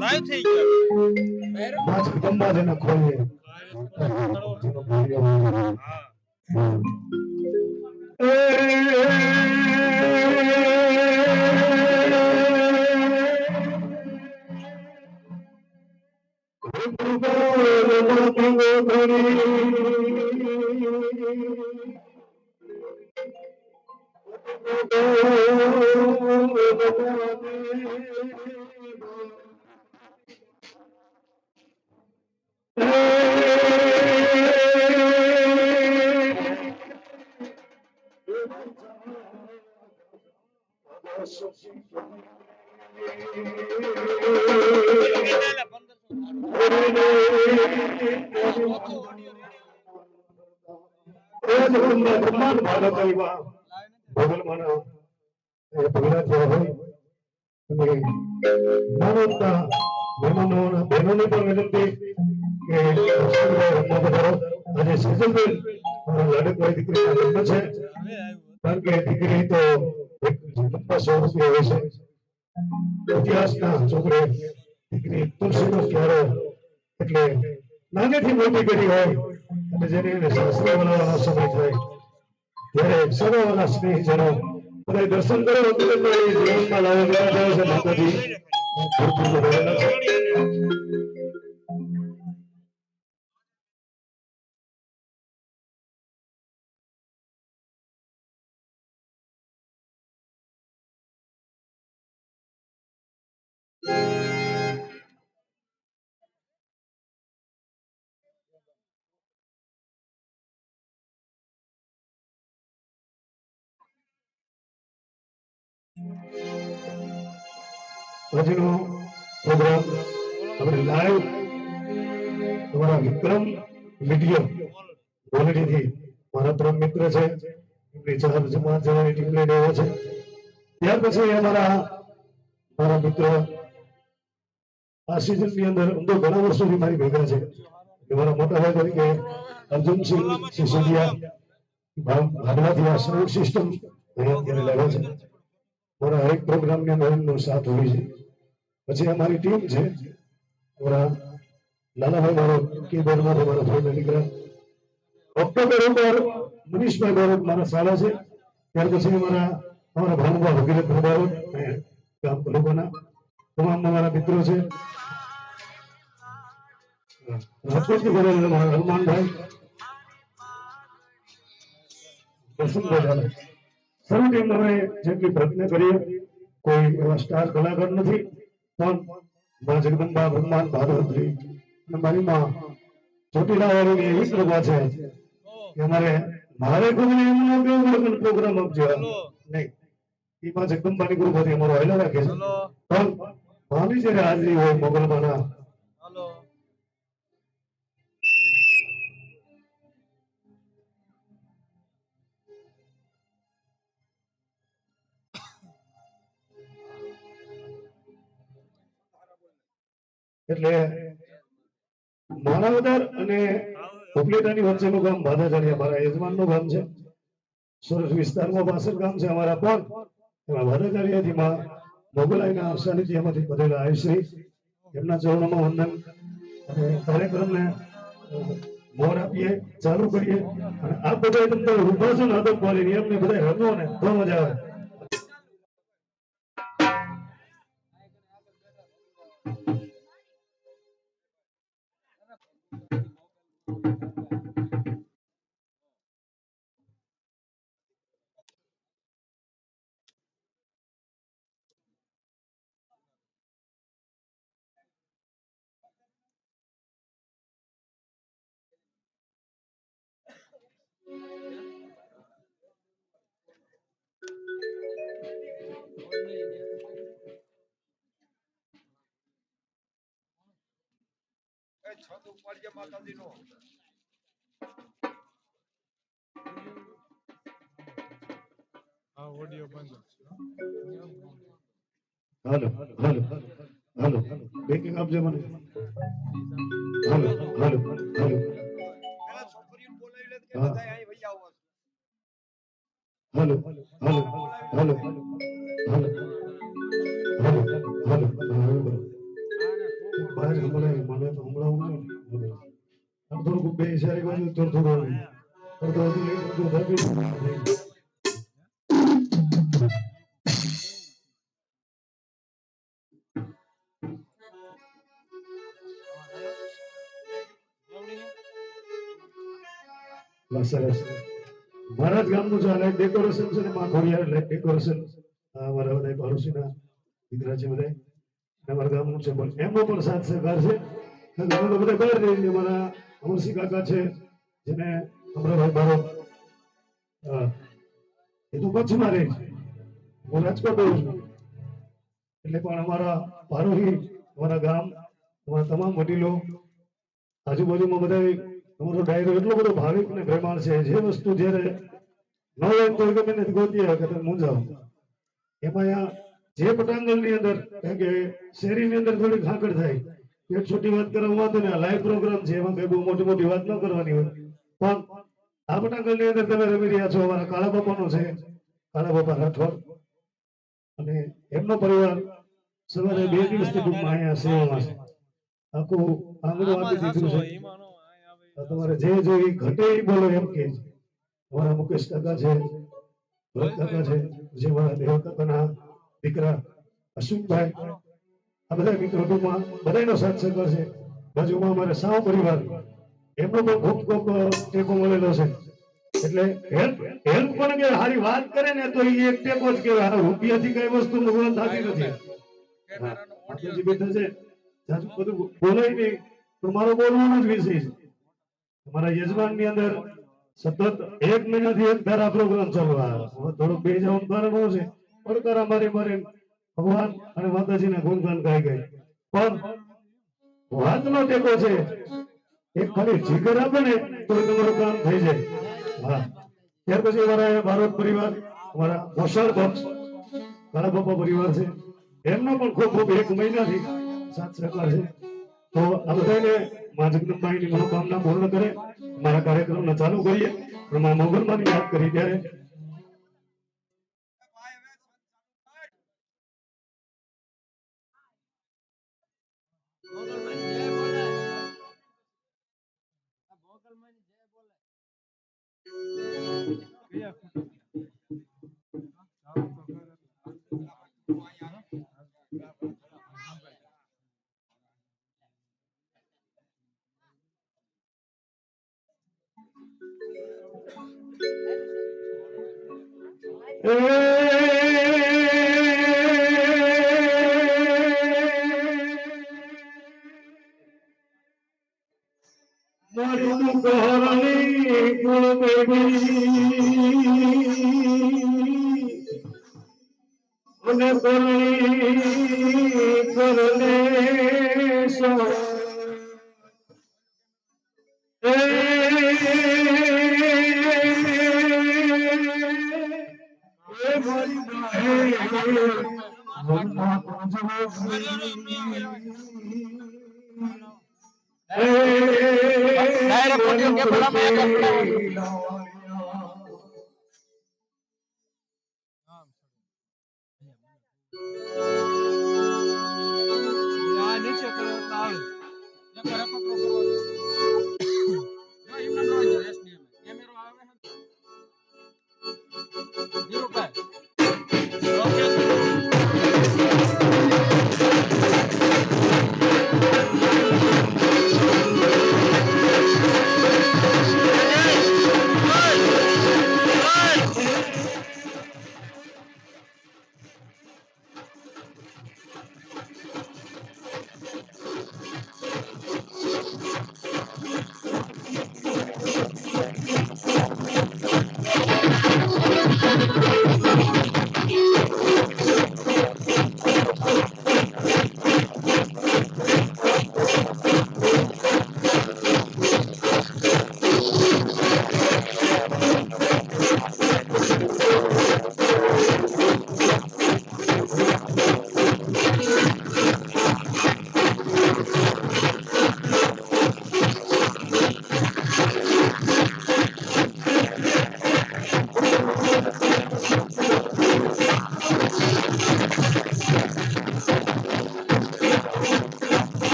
Live થઈ ગયો. પાંચ જગદંબા જેને ખોલીએ. જેનો ભાગ્ય હોય. હા કેટલા પંદરસો બ્રહ્માંડ ભારત આવ્યા ભગવાન એ ભગવાન જેવા હોય અને માનવતા મહેમાનોના બહેનોને પણ વિનંતી કે આજે નાનેથી મોટી કરી હોય અને જેને શાસ્ત્ર બનાવવાનો સમય થાય. ત્યારે સર્વવાળા સ્નેહીજનો અને દર્શન કરો જીવનમાં લાવો ગયા આજનો પ્રોગ્રામ આપણે લાઈવ, તમારા વિક્રમ વીડિયો ક્વોલિટીથી મારા ત્રણ મિત્ર છે, એમની ચાર જમા જવાની ટીમ લઈને આવ્યા છે. ત્યાર પછી અમારા મારા મિત્ર આ સિઝનની અંદર આમ ઘણા વર્ષોથી મારી ભેગા છે. મારા મોટા ભાઈ તરીકે અર્જુનસિંહ સિસોદિયા ભાડવાથી આ સાઉન્ડ સિસ્ટમ અહીંયા અત્યારે લાવ્યા છે. મારા હરેક પ્રોગ્રામની અંદર એમનો સાથ હોય છે. પછી અમારી ટીમ છે લાલાભાઈ મારો કીબોર્ડમાંથી મારા ફ્રેન્ડ દીકરા. ઓક્ટોબર ઉપર મનીષભાઈ બારોટ મારા સાલા છે, ત્યાર પછી અમારા અમારા ભાનુભા ભગીરથ બારોટ ગામ લોકોના, તમામ અમારા મિત્રો છે. હનુમાનભાઈ સર્વ ટીમ અમે જેટલી પ્રયત્ન કરીએ, કોઈ એવા સ્ટાર કલાકાર નથી. પણ મા જગદંબા બ્રહ્માંડ અને મારી માં ચોટીલા વાળીની એવી શ્રદ્ધા છે કે અમારે મારે કોઈ એમનો કેવું લગ્ન પ્રોગ્રામ આપજો. નહીં. એ માં જગદંબાની કૃપાથી અમારો હેલો રાખે છે. પણ માની જયારે હાજરી હોય મોગલમાના એટલે માણાવદર અને ઉપલેટાની વચ્ચેનું ગામ ભાદાચાર્ય મારા યજમાનનું ગામ છે. સુરત વિસ્તારમાં પાસર ગામ છે અમારા પણ એમાં ભાદાચાર્યથી માં મોગલાઈના એમાંથી બધેલા આયુશ્રી એમના ચરણોમાં વંદન અને કાર્યક્રમને મોર આપીએ, ચાલુ કરીએ. અને આ બધા એકદમ ઊભા છો ને આદત પાડીને એમને બધા રમો ને તો મજા આવે એ છત ઉપાડજે માતાજીનો. આ ઓડિયો બંધ હાલો હાલો હાલો. બેકિંગ આપજો મને. Hello hello. Hello hello hello hello hello hello બહાર સંભળાય મને તો સંભળાવું ને થોડુંક બે સારી બાજુ થોડું થોડું આવે. તો હજુ નહીં તો ભાભી Gracias. મારા જ ગામનું છે લાઈટ ડેકોરેશન છે ને માખોડિયા લાઈટ ડેકોરેશન અમારા બધા પાડોશીના દીકરા છે બધા. અમારા ગામનું છે પણ એમનો પણ સાથ સહકાર છે. અમે બધા બહાર રહીએ અમારા અમરસિંહ કાકા છે, જેને અમરાભાઈ બારો. હા એ તો કચ્છમાં રહે છે. હું રાજકોટ રહું છું. એટલે પણ અમારા પારોહી, અમારા ગામ, અમારા તમામ વડીલો આજુબાજુમાં બધા અમારો ડાયરો એટલો બધો ભાવિક ને પ્રેમાળ છે જે વસ્તુ જ્યારે ન હોય તો ગમે ને ગોતી તમે મૂંઝાવ એમાં જે પટાંગણની અંદર કારણ કે શેરીની અંદર થોડી ખાકડ થાય એક છોટી વાત કરવા વાંધો ને લાઈવ પ્રોગ્રામ છે એમાં કઈ બહુ મોટી મોટી વાત ન કરવાની હોય. પણ આ પટાંગણની અંદર તમે રમી રહ્યા છો અમારા કાળા બાપાનો છે કાળા બાપા રાઠોડ અને એમનો પરિવાર સવારે બે દિવસથી ટૂંકમાં અહીંયા સેવામાં છે. આખું આંગણું આપી દીધું છે. તમારે જે જોઈ ઘટે બોલો એમ કે મારા મુકેશ કાકા છે, ભરત કાકા છે જે મારા દેવ કાકાના દીકરા, અશ્વિનભાઈ, આ બધા મિત્રો ટૂંકમાં બધાનો સાથ સહકાર છે. બાજુમાં અમારે સાવ પરિવાર, એમનો પણ ખૂબ ખૂબ ટેકો મળેલો છે. એટલે હેલ્પ હેલ્પ પણ કે સારી વાત કરે ને તો એ એક ટેકો જ કહેવાય. રૂપિયા રૂપિયાથી કઈ વસ્તુ નુકસાન થતી નથી. બેઠા છે બોલાય નહીં. પણ મારો બોલવાનો જ વિષય છે. અમારા યજમાનની અંદર સતત એક મહિનાથી એક ધારા પ્રોગ્રામ ચાલુ થોડુંક બે જવાનું કારણ શું છે. પડકારા મારી મારી ભગવાન અને માતાજીના ગુણગાન ગાઈ ગઈ. પણ વાતનો ટેકો છે એક ખાલી જીગર આપે ને તો તમારું કામ થઈ જાય. હા. ત્યાર પછી અમારા ભારત પરિવાર, અમારા મોસાળ પક્ષ મારા બાપા પરિવાર છે. એમનો પણ ખૂબ ખૂબ એક મહિનાથી સાથ સહકાર છે. તો આ બધાને મા જગદંબાઈની મનોકામના પૂર્ણ કરે, મારા કાર્યક્રમને ચાલુ કરીએ. અને મા મોગલમાની યાદ કરી ત્યારે મારી દુકાની કુળ બેડી અને કરણી કરને માહે hey, hey, audio